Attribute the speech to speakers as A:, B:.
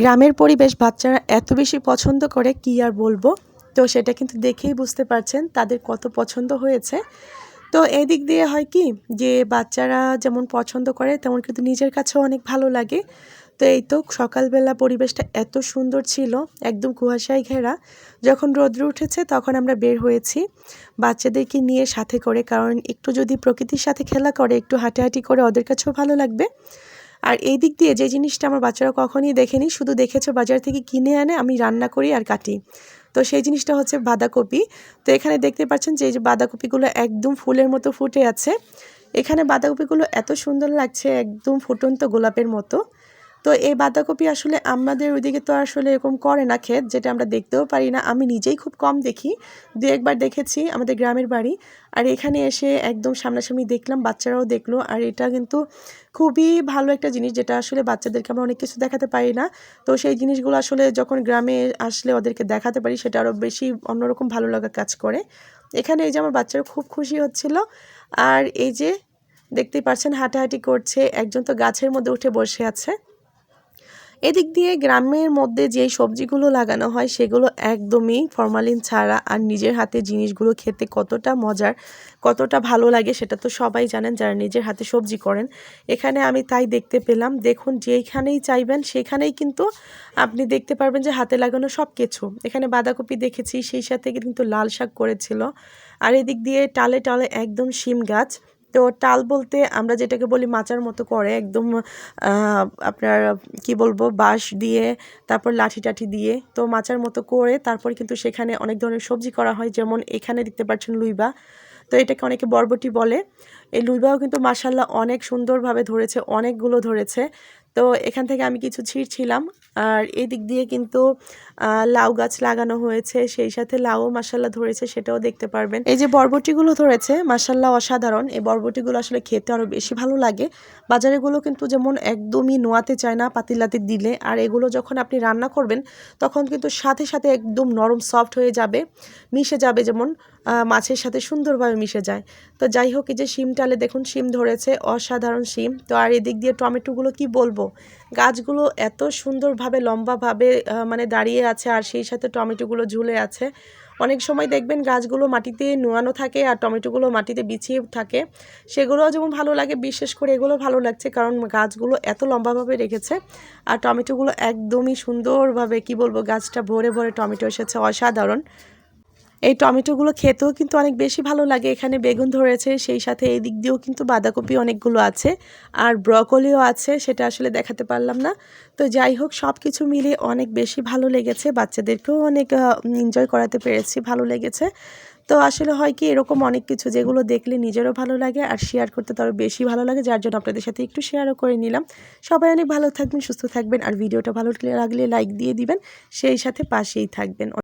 A: গ্রামের পরিবেশ বাচ্চারা এত বেশি পছন্দ করে কি আর বলব? তো সেটা কিন্তু দেখেই বুঝতে পারছেন তাদের কত পছন্দ হয়েছে। তো এই দিক দিয়ে হয় কি যে বাচ্চারা যেমন পছন্দ করে, তেমন কিন্তু নিজের কাছেও অনেক ভালো লাগে। তো এই তো সকালবেলা পরিবেশটা এত সুন্দর ছিল, একদম কুয়াশায় ঘেরা। যখন রৌদ্র উঠেছে তখন আমরা বের হয়েছি বাচ্চাদেরকে নিয়ে সাথে করে, কারণ একটু যদি প্রকৃতির সাথে খেলা করে, একটু হাঁটাহাঁটি করে ওদের কাছেও ভালো লাগবে। আর এই দিক দিয়ে যে জিনিসটা আমার বাচ্চারা কখনই দেখেনি, শুধু দেখেছে বাজার থেকে কিনে আনে আমি রান্না করি আর কাটি। তো সেই জিনিসটা হচ্ছে বাঁধাকপি। তো এখানে দেখতে পাচ্ছেন যে বাঁধাকপিগুলো একদম ফুলের মতো ফুটে আছে। এখানে বাঁধাকপিগুলো এত সুন্দর লাগছে, একদম ফুটন্ত গোলাপের মতো। তো এই বাঁধাকপি আসলে আমাদের ওইদিকে তো আসলে এরকম করে না ক্ষেত, যেটা আমরা দেখতেও পারি না। আমি নিজেই খুব কম দেখি, দু একবার দেখেছি আমাদের গ্রামের বাড়ি। আর এখানে এসে একদম সামনাসামনি দেখলাম, বাচ্চারাও দেখল। আর এটা কিন্তু খুবই ভালো একটা জিনিস, যেটা আসলে বাচ্চাদেরকে আমরা অনেক কিছু দেখাতে পারি না। তো সেই জিনিসগুলো আসলে যখন গ্রামে আসলে ওদেরকে দেখাতে পারি, সেটা আরও বেশি অন্যরকম ভালো লাগা কাজ করে। এখানে এই যে আমার বাচ্চারা খুব খুশি হচ্ছিল। আর এই যে দেখতেই পাচ্ছেন হাঁটাহাঁটি করছে। একজন তো গাছের মধ্যে উঠে বসে আছে। এদিক দিয়ে গ্রামের মধ্যে যে সবজিগুলো লাগানো হয়, সেগুলো একদমই ফরমালিন ছাড়া আর নিজের হাতে জিনিসগুলো খেতে কতটা মজার, কতটা ভালো লাগে সেটা তো সবাই জানেন যারা নিজের হাতে সবজি করেন। এখানে আমি তাই দেখতে পেলাম, দেখুন যেইখানেই চাইবেন সেখানেই কিন্তু আপনি দেখতে পারবেন যে হাতে লাগানো সব কিছু। এখানে বাঁধাকপি দেখেছি, সেই সাথে কিন্তু লাল শাক করেছিল। আর এদিক দিয়ে টালে টালে একদম শিম গাছ। তো টাল বলতে আমরা যেটাকে বলি মাচার মতো করে একদম আপনার কি বলব, বাঁশ দিয়ে, তারপর লাঠি টাঠি দিয়ে, তো মাচার মতো করে তারপর কিন্তু সেখানে অনেক ধরনের সবজি করা হয়, যেমন এখানে দেখতে পাচ্ছেন লুইবা। তো এটাকে অনেকে বরবটি বলে। এই লুইবাও কিন্তু মাসাল্লাহ অনেক সুন্দরভাবে ধরেছে, অনেকগুলো ধরেছে। তো এখান থেকে আমি কিছু ছিঁড়ছিলাম আর এই দিক দিয়ে কিন্তু লাউ গাছ লাগানো হয়েছে, সেই সাথে লাউ মাসাল্লাহ ধরেছে, সেটাও দেখতে পারবেন। এই যে বরবটিগুলো ধরেছে মাসাল্লাহ অসাধারণ। এই বরবটিগুলো আসলে খেতে আরও বেশি ভালো লাগে। বাজারেগুলো কিন্তু যেমন একদমই নোয়াতে চায় না, পাতিলাতে দিলে। আর এগুলো যখন আপনি রান্না করবেন, তখন কিন্তু সাথে সাথে একদম নরম, সফট হয়ে যাবে, মিশে যাবে যেমন মাছের সাথে সুন্দরভাবে মিশে যায়। তো যাই হোক, এই যে শিম টালে দেখুন, শিম ধরেছে, অসাধারণ শিম। তো আর এদিক দিয়ে টমেটোগুলো কি বলব? গাছগুলো এত সুন্দরভাবে, লম্বাভাবে মানে দাঁড়িয়ে আছে আর সেই সাথে টমেটোগুলো ঝুলে আছে। অনেক সময় দেখবেন গাছগুলো মাটিতে নোয়ানো থাকে আর টমেটোগুলো মাটিতে বিছিয়ে থাকে। সেগুলোও যেমন ভালো লাগে, বিশেষ করে এগুলো ভালো লাগছে কারণ গাছগুলো এত লম্বাভাবে রেখেছে আর টমেটোগুলো একদমই সুন্দরভাবে, কি বলব, গাছটা ভরে ভরে টমেটো এসেছে, অসাধারণ। এই টমেটোগুলো খেতেও কিন্তু অনেক বেশি ভালো লাগে। এখানে বেগুন ধরেছে, সেই সাথে এই দিক দিয়েও কিন্তু বাঁধাকপি অনেকগুলো আছে। আর ব্রকলিও আছে, সেটা আসলে দেখাতে পারলাম না। তো যাই হোক সব কিছু মিলে অনেক বেশি ভালো লেগেছে। বাচ্চাদেরকেও অনেক এনজয় করাতে পেরেছি, ভালো লেগেছে। তো আসলে হয় কি, এরকম অনেক কিছু যেগুলো দেখলে নিজেরও ভালো লাগে আর শেয়ার করতে তো আরও বেশি ভালো লাগে। যার জন্য আপনাদের সাথে একটু শেয়ারও করে নিলাম। সবাই অনেক ভালো থাকবেন, সুস্থ থাকবেন। আর ভিডিওটা ভালো লাগলে লাইক দিয়ে দিবেন। সেই সাথে পাশেই থাকবেন।